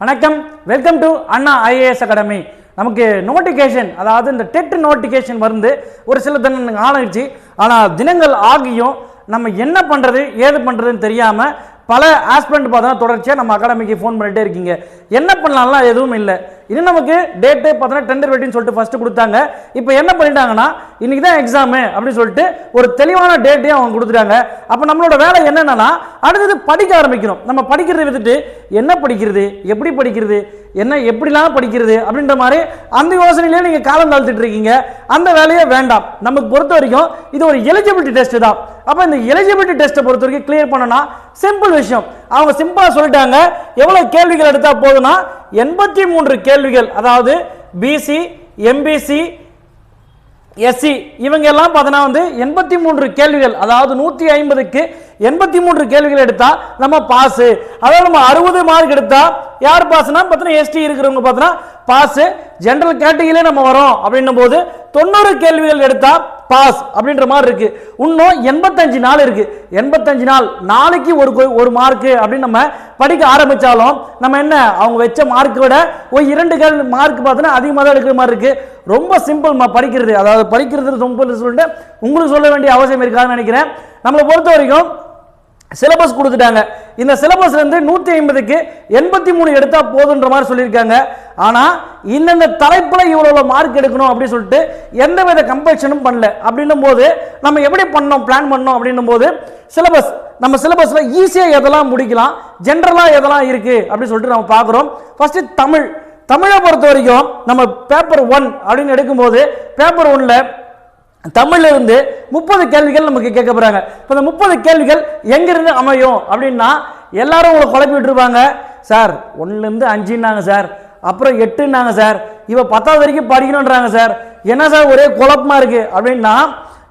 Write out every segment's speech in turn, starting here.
வணக்கம். Welcome to Anna IAS academy நமக்கு notification அதாவது இந்த டெட் நோட்டிஃபிகேஷன் வந்து ஒரு சில தினம் ஆணைச்சு ஆனால் தினங்கள் ஆகியும் நம்ம என்ன பண்ணுறது ஏது பண்ணுறதுன்னு தெரியாமல் பல ஆஸ்பிரண்ட் பார்த்தோன்னா தொடர்ச்சியாக நம்ம அகாடமிக்கு ஃபோன் பண்ணிகிட்டே இருக்கீங்க. என்ன பண்ணலாம்லாம் எதுவும் இல்லை. இன்னும் நமக்கு டேட்டு பார்த்தோன்னா டெண்டர் வெட்டின்னு சொல்லிட்டு ஃபஸ்ட்டு கொடுத்தாங்க. இப்போ என்ன பண்ணிட்டாங்கன்னா இன்னைக்கு தான் எக்ஸாமு அப்படின்னு சொல்லிட்டு ஒரு தெளிவான டேட்டையும் அவங்க கொடுத்துட்டாங்க. அப்போ நம்மளோட வேலை என்னென்னா அடுத்தது படிக்க ஆரம்பிக்கணும். நம்ம படிக்கிறதை விட்டுட்டு என்ன படிக்கிறது எப்படி படிக்கிறது என்ன எப்படிலாம் படிக்கிறது அப்படின்ற மாதிரி அந்த யோசனையிலே நீங்கள் காலம் தாழ்த்திட்டு இருக்கீங்க. அந்த வேலையே வேண்டாம். நமக்கு பொறுத்த வரைக்கும் இது ஒரு எலிஜிபிலிட்டி டெஸ்ட் தான். அப்போ இந்த எலிஜிபிலிட்டி டெஸ்ட்டை பொறுத்த வரைக்கும் கிளியர் பண்ணனா சிம்பிள் விஷயம். அவங்க சிம்பிளாக சொல்லிட்டாங்க. எவ்வளோ கேள்விகள் எடுத்தால் போதும்னா எண்பத்தி மூன்று கேள்விகள். அதாவது பிசி எம்பிசி எஸ்சி இவங்க எல்லாம் பார்த்தோன்னா வந்து எண்பத்தி மூன்று கேள்விகள். அதாவது நூற்றி ஐம்பதுக்கு எண்பத்தி மூன்று கேள்விகள் எடுத்தால் நம்ம பாஸு அதாவது நம்ம அறுபது மார்க் எடுத்தால் யார் பாஸ்னா பார்த்தீங்கன்னா எஸ்டி இருக்கிறவங்க பார்த்தோன்னா பாஸ் ஜென்ரல் கேட்டகிரியிலே நம்ம வரோம் அப்படின்னும் போது தொண்ணூறு கேள்விகள் எடுத்தால் பாஸ் அப்படின்ற மாதிரி இருக்கு. இன்னும் எண்பத்தஞ்சு நாள் இருக்கு. எண்பத்தஞ்சு நாள் நாளைக்கு ஒரு ஒரு மார்க்கு அப்படின்னு நம்ம படிக்க ஆரம்பிச்சாலும் நம்ம என்ன அவங்க வச்ச மார்க்கை விட ஒரு இரண்டு கேள் மார்க் பார்த்தோன்னா அதிகமாக தான் எடுக்கிற மாதிரி இருக்கு. ரொம்ப சிம்பிள் படிக்கிறது. அதாவது படிக்கிறது ரொம்ப சொல்லிட்டு உங்களுக்கு சொல்ல வேண்டிய அவசியம் இருக்காதுன்னு நினைக்கிறேன். நம்மளை பொறுத்த வரைக்கும் சிலபஸ் கொடுத்துட்டாங்க. இந்த சிலபஸ்லேருந்து நூற்றி ஐம்பதுக்கு எண்பத்தி மூணு எடுத்தால் போதுன்ற மாதிரி சொல்லியிருக்காங்க. ஆனால் இந்தந்த தலைப்பில் இவ்வளோ மார்க் எடுக்கணும் அப்படின்னு சொல்லிட்டு எந்த வித கம்பல்ஷனும் பண்ணல. அப்படின்னும் போது நம்ம எப்படி பண்ணோம் பிளான் பண்ணோம் அப்படின்னும் போது சிலபஸ் நம்ம சிலபஸில் ஈஸியாக எதெல்லாம் முடிக்கலாம் ஜென்ரலாக எதெல்லாம் இருக்குது அப்படின்னு சொல்லிட்டு நம்ம பார்க்குறோம். ஃபஸ்ட்டு தமிழ். தமிழை பொறுத்த வரைக்கும் நம்ம பேப்பர் ஒன் அப்படின்னு எடுக்கும்போது பேப்பர் ஒன்னில் தமிழ்ல இருந்து முப்பது கேள்விகள் நமக்கு கேட்க போறாங்க. இப்போ இந்த முப்பது கேள்விகள் எங்கிருந்து அமையும் அப்படின்னா எல்லாரும் உங்களை குழப்பி விட்டுருப்பாங்க சார் ஒன்றுலேருந்து அஞ்சுன்னாங்க சார். அப்புறம் எட்டுன்னாங்க சார். இவ பத்தாவது வரைக்கும் படிக்கணுன்றாங்க சார். என்ன சார் ஒரே குழப்பமா இருக்கு அப்படின்னா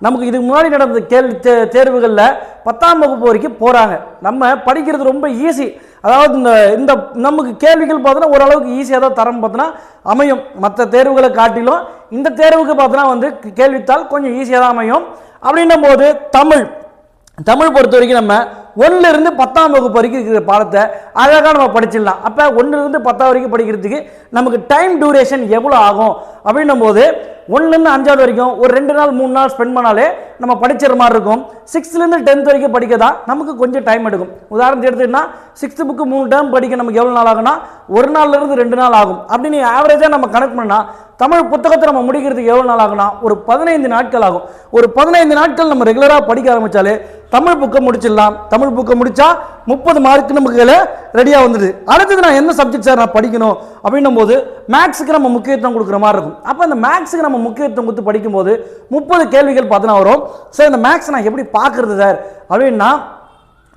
நமக்கு இதுக்கு முன்னாடி நடந்த கேள்வி தே- தேர்வுகளில் பத்தாம் வகுப்பு வரைக்கும் போகிறாங்க நம்ம படிக்கிறது ரொம்ப ஈஸி அதாவது இந்த இந்த நமக்கு கேள்விகள் பார்த்தோன்னா ஓரளவுக்கு ஈஸியாக தான் தரம் பார்த்தோன்னா அமையும். மற்ற தேர்வுகளை காட்டிலும் இந்த தேர்வுக்கு பார்த்தோன்னா வந்து கேள்வித்தால் கொஞ்சம் ஈஸியாக தான் அமையும். அப்படின்னும் போது தமிழ். தமிழ் பொறுத்த வரைக்கும் நம்ம ஒண்ணுல இருந்து பத்தாம் வகுப்பு வரைக்கும் இருக்கிற பாடத்தை அழகாக நம்ம படிச்சிடலாம். அப்போ ஒன்றுலேருந்து பத்தாம் வரைக்கும் படிக்கிறதுக்கு நமக்கு டைம் டியூரேஷன் எவ்வளோ ஆகும்? அப்படின்னும் போது ஒன்றுலேருந்து அஞ்சாவது வரைக்கும் ஒரு ரெண்டு நாள் மூணு நாள் ஸ்பெண்ட் பண்ணாலே நம்ம படிச்சிடுற மாதிரி இருக்கும். சிக்ஸ்த்லேருந்து டென்த் வரைக்கும் படிக்க தான் நமக்கு கொஞ்சம் டைம் எடுக்கும். உதாரணத்துக்கு எடுத்துக்கிட்டா சிக்ஸ்த்து புக்கு மூணு டேர்ம் படிக்க நமக்கு எவ்வளோ நாள் ஆகும்னா ஒரு நாள்லேருந்து ரெண்டு நாள் ஆகும். அப்படின்னு ஆவரேஜாக நம்ம கணக்கு பண்ணால் தமிழ் புத்தகத்தை நம்ம முடிக்கிறதுக்கு எவ்வளோ நாள் ஆகும்னா ஒரு பதினைந்து நாட்கள் ஆகும். ஒரு பதினைந்து நாட்கள் நம்ம ரெகுலராக படிக்க ஆரம்பித்தாலே தமிழ் புக்கை முடிச்சிடலாம். தமிழ் புக்கை முடித்தா முப்பது மார்க் நமக்கு ரெடியாக வந்துடுது அடுத்தது நான் என்ன சப்ஜெக்ட் சார் நான் படிக்கணும்? அப்படின்னும் போது மேக்ஸுக்கு நம்ம முக்கியத்துவம் கொடுக்குற மாதிரி இருக்கும். அப்போ அந்த மேக்ஸுக்கு நம்ம முக்கியத்துவம் கொடுத்து படிக்கும்போது முப்பது கேள்விகள் பார்த்தோன்னா வரும். சார் இந்த மேக்ஸ் நான் எப்படி பார்க்குறது சார் அப்படின்னா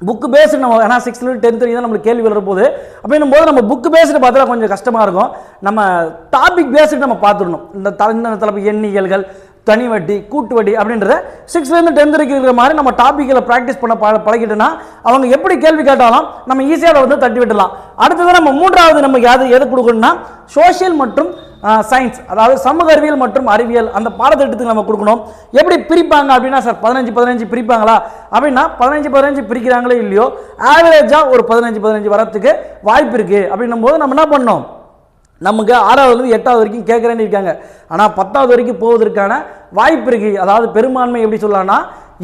புக்கு பேஸ்டு நம்ம ஏன்னா சிக்ஸ்த்லேருந்து டென்த் வரைக்கும் தான் நம்மளுக்கு கேள்வி வரும்போது அப்படின்னும் போது நம்ம புக்கு பேஸ்டு பார்த்தா கொஞ்சம் கஷ்டமாக இருக்கும். நம்ம டாபிக் பேஸ்டு நம்ம பார்த்துடணும். இந்த த இந்த தலைப்பு எண்ணியல்கள் தனி வட்டி கூட்டு வட்டி அப்படின்றத சிக்ஸ்த்லேருந்து டென்த் வரைக்கும் இருக்கிற மாதிரி நம்ம டாப்பிக்கில் ப்ராக்டிஸ் பண்ண பழ பழகிட்டோன்னா அவங்க எப்படி கேள்வி கேட்டாலும் நம்ம ஈஸியாக அதை வந்து தட்டி விடலாம் அடுத்தது நம்ம மூன்றாவது நமக்கு எது எது கொடுக்கணும்னா சோஷியல் மற்றும் சயின்ஸ் அதாவது சமூக அறிவியல் மற்றும் அறிவியல். அந்த பாடத்திட்டத்துக்கு நம்ம கொடுக்கணும். எப்படி பிரிப்பாங்க அப்படின்னா சார் பதினஞ்சு பதினஞ்சு பிரிப்பாங்களா? அப்படின்னா பதினஞ்சு பதினஞ்சு பிரிக்கிறாங்களோ இல்லையோ ஆவரேஜாக ஒரு பதினஞ்சு பதினஞ்சு வரத்துக்கு வாய்ப்பு இருக்குது அப்படின்னும் போது நம்ம என்ன பண்ணோம் நமக்கு ஆறாவதுலேருந்து எட்டாவது வரைக்கும் கேட்குறேன்னு இருக்காங்க. ஆனால் பத்தாவது வரைக்கும் போவதற்கான வாய்ப்பு இருக்குது அதாவது பெரும்பான்மை எப்படி சொல்லலாம்னா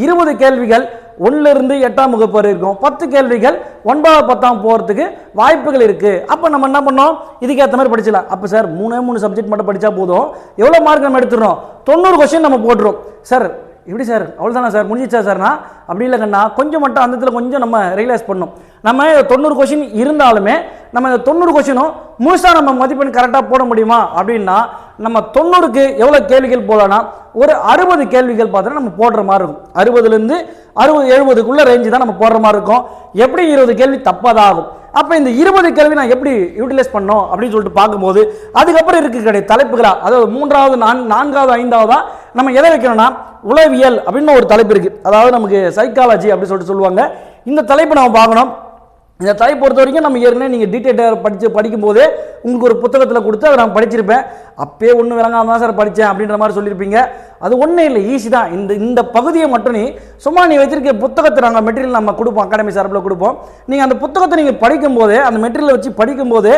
இருபது கேள்விகள் ஒன்றிலிருந்து எட்டாம் வகுப்பு வரை இருக்கும். பத்து கேள்விகள் ஒன்பதாவது பத்தாம் போகிறதுக்கு வாய்ப்புகள் இருக்குது அப்போ நம்ம என்ன பண்ணோம்? இதுக்கேற்ற மாதிரி படிச்சலாம் அப்போ சார் மூணே மூணு சப்ஜெக்ட் மட்டும் படித்தா போதும். எவ்வளோ மார்க் நம்ம எடுத்துடுறோம்? தொண்ணூறு கொஸ்டின் நம்ம போட்டுரும் சார் எப்படி சார்? அவ்வளோதானா சார்? முடிஞ்சிச்சா சார்னா அப்படி இல்லை கண்ணா கொஞ்சம் மட்டும் அந்த இடத்துல கொஞ்சம் நம்ம ரியலைஸ் பண்ணணும். நம்ம தொண்ணூறு கொஷின் இருந்தாலுமே நம்ம இந்த தொண்ணூறு கொஷினும் முழுசாக நம்ம மதிப்பெண் கரெக்டாக போட முடியுமா? அப்படின்னா நம்ம தொண்ணூறுக்கு எவ்வளோ கேள்விகள் போடலாம்னா ஒரு அறுபது கேள்விகள் பார்த்தோன்னா நம்ம போடுற மாதிரி இருக்கும். அறுபதுலேருந்து அறுபது எழுபதுக்குள்ள ரேஞ்சு தான் நம்ம போடுற மாதிரி இருக்கும். எப்படி இருபது கேள்வி தப்பாக தான் ஆகும். அப்போ இந்த இருபது கேள்வி நான் எப்படி யூட்டிலைஸ் பண்ணோம் அப்படின்னு சொல்லிட்டு பார்க்கும்போது அதுக்கப்புறம் இருக்கக்கூடிய கிடையாது அதாவது மூன்றாவது நான் நான்காவது ஐந்தாவதா நம்ம எதை வைக்கணும்னா உளவியல் அப்படின்னு ஒரு தலைப்பு இருக்குது அதாவது நமக்கு சைக்காலஜி அப்படின்னு சொல்லிட்டு சொல்லுவாங்க. இந்த தலைப்பு நம்ம பார்க்கணும். இந்த தலைப்பு பொறுத்த வரைக்கும் நம்ம ஏற்கனவே நீங்கள் டீட்டெயிலாக படித்து படிக்கும்போதே உங்களுக்கு ஒரு புத்தகத்தில் கொடுத்து அதை நான் படிச்சிருப்பேன். அப்பயே ஒன்றும் விளங்காம தான் சார் படித்தேன் அப்படின்ற மாதிரி சொல்லியிருப்பீங்க. அது ஒன்றும் இல்லை ஈஸி தான். இந்த இந்த பகுதியை மட்டும் நீ சும்மா நீ வச்சிருக்க புத்தகத்தை நாங்கள் மெட்டீரியல் நம்ம கொடுப்போம் அகாடமி சார்பில் கொடுப்போம். நீங்கள் அந்த புத்தகத்தை நீங்கள் படிக்கும்போது அந்த மெட்டீரியலை வச்சு படிக்கும்போது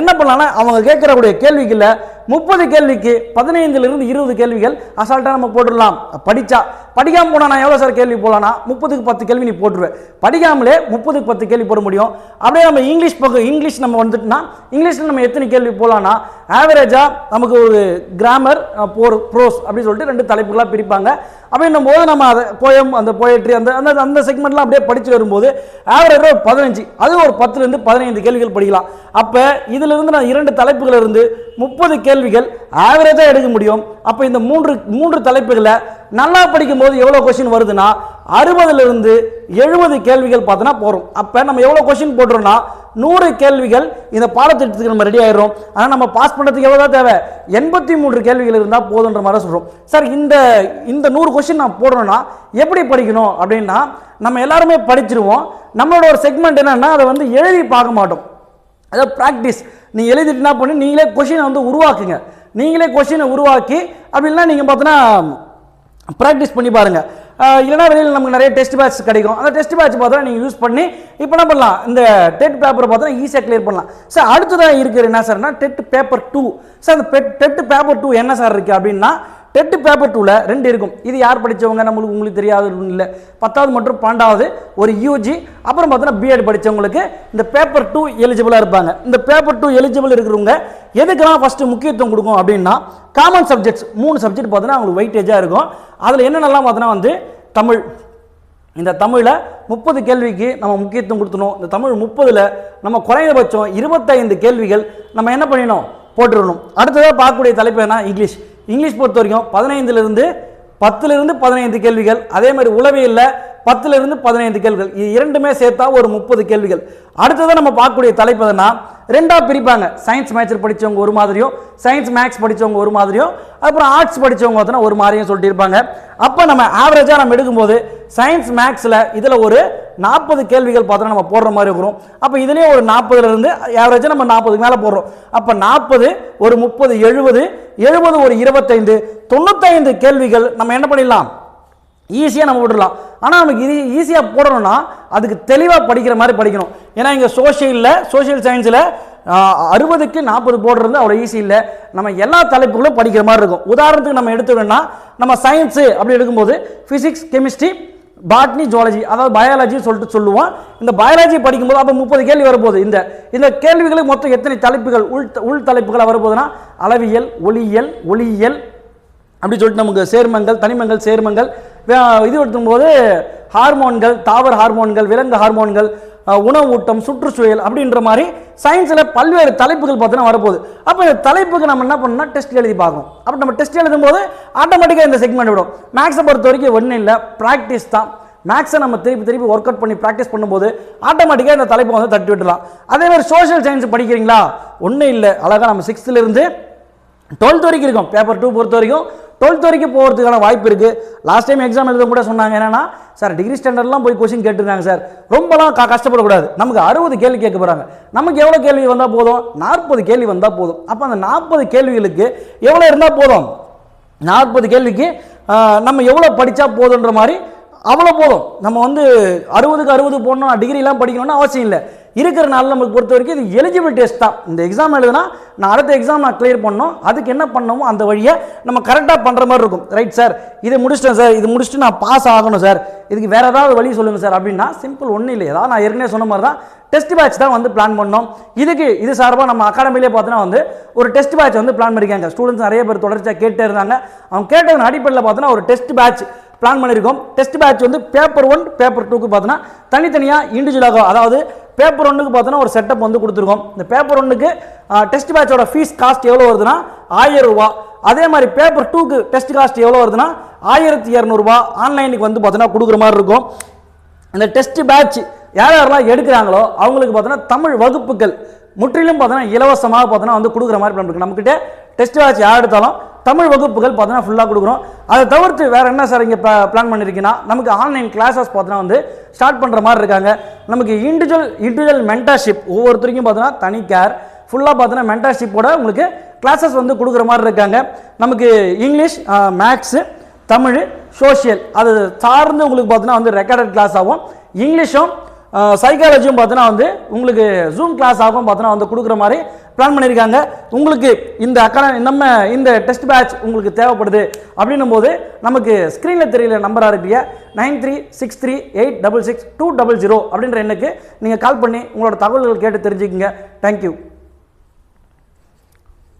என்ன பண்ணலாம்னா அவங்க கேட்கறக்கூடிய கேள்விகளில் முப்பது கேள்விக்கு பதினைந்துலேருந்து இருபது கேள்விகள் அசால்ட்டாக நம்ம போட்டுடலாம். படித்தா படிக்காமல் போனால் நான் எவ்வளோ சார் கேள்வி போகலான்னா முப்பதுக்கு பத்து கேள்வி நீ போட்டுருவேன் படிக்காமலே முப்பதுக்கு பத்து கேள்வி போட முடியும். அப்படியே நம்ம இங்கிலீஷ் பக்கம் இங்கிலீஷ் நம்ம வந்துட்டுனா இங்கிலீஷில் நம்ம எத்தனை கேள்வி போகலான்னா ஆவரேஜாக நமக்கு ஒரு கிராமர் போர் ப்ரோஸ் அப்படின்னு சொல்லிட்டு ரெண்டு தலைப்புகளாக பிரிப்பாங்க. அப்படின்னும் போது நம்ம அதை போயம் அந்த போயட்ரி அந்த அந்த அந்த செக்மெண்ட்லாம் அப்படியே படித்து வரும்போது ஆவரேஜ் ஒரு பதினஞ்சு அது ஒரு பத்துலேருந்து பதினைந்து கேள்விகள் படிக்கலாம். அப்போ இதிலிருந்து நான் இரண்டு தலைப்புகளிலிருந்து முப்பது கேள்விகள் ஆவரேஜாக எடுக்க முடியும். அப்போ இந்த மூன்று மூன்று தலைப்புகளை நல்லா படிக்கும்போது எவ்வளோ கொஷின் வருதுன்னா அறுபதுலேருந்து எழுபது கேள்விகள் பார்த்தோன்னா போகிறோம் அப்போ நம்ம எவ்வளோ கொஷின் போட்டுருன்னா நூறு கேள்விகள் இந்த பாடத்திட்டத்துக்கு நம்ம ரெடி ஆயிடுறோம். ஆனால் நம்ம பாஸ் பண்ணுறதுக்கு எவ்வளோ தான் தேவை? எண்பத்தி மூன்று கேள்விகள் இருந்தால் போதுன்ற மாதிரி சொல்கிறோம் சார் இந்த இந்த நூறு கொஷின் நான் போடுறோன்னா எப்படி படிக்கணும் அப்படின்னா நம்ம எல்லாருமே படிச்சிருவோம். நம்மளோட ஒரு செக்மெண்ட் என்னென்னா அதை வந்து எழுதி பார்க்க மாட்டோம். அதாவது ப்ராக்டிஸ் நீ எழுதிட்டு என்ன பண்ணி நீங்களே கொஷினை வந்து உருவாக்குங்க. நீங்களே கொஷினை உருவாக்கி அப்படின்னா நீங்கள் பார்த்தோன்னா ப்ராக்டிஸ் பண்ணி பாருங்க. இல்லைனா இல்லைன்னா வெளியில் நமக்கு நிறைய டெஸ்ட் பேட்ச் கிடைக்கும். அந்த டெஸ்ட் பேட்ச் பார்த்தா நீங்கள் யூஸ் பண்ணி இப்போ என்ன பண்ணலாம்? இந்த டெட் பேப்பரை பார்த்தா ஈஸியாக கிளியர் பண்ணலாம். சார் அடுத்ததாக இருக்கிற என்ன சார்னா டெட் பேப்பர் டூ சார் அந்த டெட் பேப்பர் டூ என்ன சார் இருக்குது அப்படின்னா டெட்டு பேப்பர் டூவில் ரெண்டு இருக்கும். இது யார் படித்தவங்க நம்மளுக்கு உங்களுக்கு தெரியாது இல்லை. பத்தாவது மற்றும் பன்னெண்டாவது ஒரு யூஜி அப்புறம் பார்த்தோன்னா பிஎட் படித்தவங்களுக்கு இந்த பேப்பர் டூ எலிஜிபிளாக இருப்பாங்க. இந்த பேப்பர் டூ எலிஜிபிள் இருக்கிறவங்க எதுக்கெல்லாம் ஃபஸ்ட்டு முக்கியத்துவம் கொடுக்கும் அப்படின்னா காமன் சப்ஜெக்ட்ஸ் மூணு சப்ஜெக்ட் பார்த்தோன்னா அவங்களுக்கு வெயிட்டேஜாக இருக்கும். அதில் என்னென்னலாம் பார்த்தோன்னா வந்து தமிழ். இந்த தமிழில் முப்பது கேள்விக்கு நம்ம முக்கியத்துவம் கொடுத்தணும் இந்த தமிழ் முப்பதில் நம்ம குறைந்தபட்சம் இருபத்தைந்து கேள்விகள் நம்ம என்ன பண்ணிடணும்? போட்டுடணும். அடுத்ததாக பார்க்கக்கூடிய தலைப்பு என்ன? இங்கிலீஷ். இங்கிலீஷ் பொறுத்த வரைக்கும் பதினைந்துலேருந்து பத்துலேருந்து பதினைந்து கேள்விகள். அதே மாதிரி உளவியலில் பத்துலேருந்து பதினைந்து கேள்விகள். இது இரண்டுமே சேர்த்தா ஒரு முப்பது கேள்விகள். அடுத்ததாக நம்ம பார்க்கக்கூடிய தலைப்பு எதுனா ரெண்டாக பிரிப்பாங்க. சயின்ஸ் மேட்சர் படிச்சவங்க ஒரு மாதிரியும் சயின்ஸ் மேக்ஸ் படித்தவங்க ஒரு மாதிரியும் அப்புறம் ஆர்ட்ஸ் படிச்சவங்க பார்த்தோன்னா ஒரு மாதிரியும் சொல்லிட்டு இருப்பாங்க. அப்போ நம்ம ஆவரேஜாக நம்ம எடுக்கும்போது சயின்ஸ் மேக்ஸில் இதில் ஒரு நாற்பது கேள்விகள் பார்த்தோன்னா நம்ம போடுற மாதிரி இருக்கிறோம் அப்போ இதுலேயே ஒரு நாற்பதுலேருந்து ஆவரேஜாக நம்ம நாற்பதுக்கு மேலே போடுறோம். அப்போ நாற்பது ஒரு முப்பது எழுபது எழுபது ஒரு இருபத்தைந்து தொண்ணூத்தைந்து கேள்விகள் நம்ம என்ன பண்ணிடலாம்? ஈஸியாக நம்ம விடலாம் ஆனால் நமக்கு இது ஈஸியாக போடணும்னா அதுக்கு தெளிவாக படிக்கிற மாதிரி படிக்கணும். ஏன்னா இங்கே சோஷியலில் சோஷியல் சயின்ஸில் அறுபதுக்கு நாற்பது போடுறது அவ்வளோ ஈஸி இல்லை. நம்ம எல்லா தலைப்புகளும் படிக்கிற மாதிரி இருக்கும். உதாரணத்துக்கு நம்ம எடுத்துக்கணும்னா நம்ம சயின்ஸு அப்படி எடுக்கும்போது ஃபிசிக்ஸ் கெமிஸ்ட்ரி பாட்னி ஜுவாலஜி அதாவது பயாலஜின்னு சொல்லிட்டு சொல்லுவோம். இந்த பயாலஜி படிக்கும்போது அப்போ முப்பது கேள்வி வரப்போகுது. இந்த இந்த கேள்விகளுக்கு மொத்தம் எத்தனை தலைப்புகள் உள் உள் தலைப்புகளாக வரப்போகுதுன்னா அளவியல் ஒளியியல் ஒளியியல் அப்படி சொல்லிட்டு நமக்கு சேர்மங்கள் தனிமங்கள் சேர்மங்கள் இது எடுக்கும்போது ஹார்மோன்கள் தாவர ஹார்மோன்கள் விலங்கு ஹார்மோன்கள் உணவூட்டம் சுற்றுச்சூழல் அப்படின்ற மாதிரி சயின்ஸில் பல்வேறு தலைப்புகள் பார்த்தீங்கன்னா வரப்போகுது. அப்போ இந்த தலைப்புக்கு நம்ம என்ன பண்ணோம்னா டெஸ்ட் எழுதி பார்க்கணும். அப்போ நம்ம டெஸ்ட் எழுதும்போது ஆட்டோமேட்டிக்காக இந்த செக்மெண்ட் விடும். மேக்ஸை பொறுத்த வரைக்கும் ஒன்றும் இல்லை ப்ராக்டிஸ் தான். மேக்ஸை நம்ம திருப்பி திருப்பி ஒர்க் அவுட் பண்ணி ப்ராக்டிஸ் பண்ணும்போது ஆட்டோமேட்டிக்காக இந்த தலைப்பை வந்து தட்டி விட்டுலாம் அதே மாதிரி சோஷியல் சயின்ஸ் படிக்கிறீங்களா? ஒன்றும் இல்லை. அழகாக நம்ம சிக்ஸ்த்துலேருந்து டுவெல்த் வரைக்கும் இருக்கும். பேப்பர் டூ பொறுத்த வரைக்கும் டுவெல்த் வரைக்கும் போகிறதுக்கான வாய்ப்பு இருக்குது லாஸ்ட் டைம் எக்ஸாம் எழுத கூட சொன்னாங்க என்னென்னா சார் டிகிரி ஸ்டாண்டர்ட்லாம் போய் கொஸ்டின் கேட்டுருக்காங்க சார் ரொம்பலாம் க கஷ்டப்படக்கூடாது. நமக்கு அறுபது கேள்வி கேட்க போகிறாங்க நமக்கு எவ்வளோ கேள்வி வந்தால் போதும்? நாற்பது கேள்வி வந்தால் போதும். அப்போ அந்த நாற்பது கேள்விகளுக்கு எவ்வளோ இருந்தால் போதும்? நாற்பது கேள்விக்கு நம்ம எவ்வளோ படித்தா போதுன்ற மாதிரி அவ்வளோ போதும். நம்ம வந்து அறுபதுக்கு அறுபது போடணும் டிகிரிலாம் படிக்கணும்னு அவசியம் இல்லை. இருக்கிற நாள் நமக்கு பொறுத்த வரைக்கும் இது எலிஜிபிள் டெஸ்ட் தான். இந்த எக்ஸாம் எழுதுனா நான் அடுத்த எக்ஸாம் நான் கிளியர் பண்ணோம் அதுக்கு என்ன பண்ணணுமோ அந்த வழியை நம்ம கரெக்டாக பண்ணுற மாதிரி இருக்கும். ரைட் சார் இதை முடிச்சிட்டேன் சார் இது முடிச்சுட்டு நான் பாஸ் ஆகணும் சார் இதுக்கு வேறு ஏதாவது வழி சொல்லுங்கள் சார் அப்படின்னா சிம்பிள் ஒன்றும் இல்லை ஏதாவது நான் ஏற்கனவே சொன்ன மாதிரி தான் டெஸ்ட் பேட்ச் தான் வந்து பிளான் பண்ணோம். இதுக்கு இது சார்பாக நம்ம அகாடமிலே பார்த்தோன்னா வந்து ஒரு டெஸ்ட் பேட்ச் வந்து பிளான் பண்ணியிருக்காங்க ஸ்டூடெண்ட்ஸ் நிறைய பேர் தொடர்ச்சியாக கேட்டே இருந்தாங்க. அவங்க கேட்டதன் அடிப்படையில் பார்த்தோன்னா ஒரு டெஸ்ட் பேட்ச் பிளான் பண்ணியிருக்கோம் டெஸ்ட் பேட்ச் வந்து பேப்பர் ஒன் பேப்பர் டூக்கு பார்த்தோன்னா தனித்தனியாக இண்டிவிஜுவலாக அதாவது பேப்பர் ஒன்றுக்கு பார்த்தோன்னா ஒரு செட்டப் வந்து கொடுத்துருக்கோம். இந்த பேப்பர் ஒன்றுக்கு டெஸ்ட் பேட்சோட ஃபீஸ் காஸ்ட் எவ்வளோ வருதுன்னா ஆயிரம் ரூபா. அதே மாதிரி பேப்பர் டூக்கு டெஸ்ட் காஸ்ட் எவ்வளோ வருதுன்னா ஆயிரத்தி இரநூறுபா ஆன்லைனுக்கு வந்து பார்த்தோன்னா கொடுக்குற மாதிரி இருக்கும். இந்த டெஸ்ட் பேட்ச் யார் யாரெல்லாம் எடுக்கிறாங்களோ அவங்களுக்கு பார்த்தோன்னா தமிழ் வகுப்புகள் முற்றிலும் பார்த்தோன்னா இலவசமாக பார்த்தோன்னா வந்து கொடுக்குற மாதிரி பிளான் இருக்கு. நம்மக்கிட்ட டெஸ்ட் வாட்ச் யார் எடுத்தாலும் தமிழ் வகுப்புகள் பார்த்தோன்னா ஃபுல்லாக கொடுக்குறோம். அதை தவிர்த்து வேறு என்ன சார் இங்கே பிளான் பண்ணியிருக்கீங்கன்னா நமக்கு ஆன்லைன் கிளாஸஸ் பார்த்தோன்னா வந்து ஸ்டார்ட் பண்ணுற மாதிரி இருக்காங்க. நமக்கு இண்டிவிஜுவல் இண்டிவிஜுவல் மென்டர்ஷிப் ஒவ்வொருத்தருக்கும் பார்த்தோன்னா தனி கேர் ஃபுல்லாக பார்த்தோன்னா மென்டர்ஷிப்போட உங்களுக்கு கிளாஸஸ் வந்து கொடுக்குற மாதிரி இருக்காங்க. நமக்கு இங்கிலீஷ் மேக்ஸு தமிழ் சோஷியல் அது சார்ந்து உங்களுக்கு பார்த்தோன்னா வந்து ரெக்கார்டட் கிளாஸ் ஆகும். இங்கிலீஷும் சைக்காலஜியும் பார்த்தீங்கன்னா வந்து உங்களுக்கு ஜூம் கிளாஸ் ஆகும் பார்த்தீங்கன்னா வந்து கொடுக்குற மாதிரி பிளான் பண்ணியிருக்காங்க. உங்களுக்கு இந்த அக்கா நம்ம இந்த டெஸ்ட் பேட்ச் உங்களுக்கு தேவைப்படுது அப்படின்னும் போது நமக்கு ஸ்க்ரீனில் தெரியல நம்பராக இருக்கிற nine three six three eight double six two double zero அப்படின்ற எண்ணுக்கு நீங்கள் கால் பண்ணி உங்களோட தகவல்கள் கேட்டு தெரிஞ்சுக்கங்க. தேங்க்யூ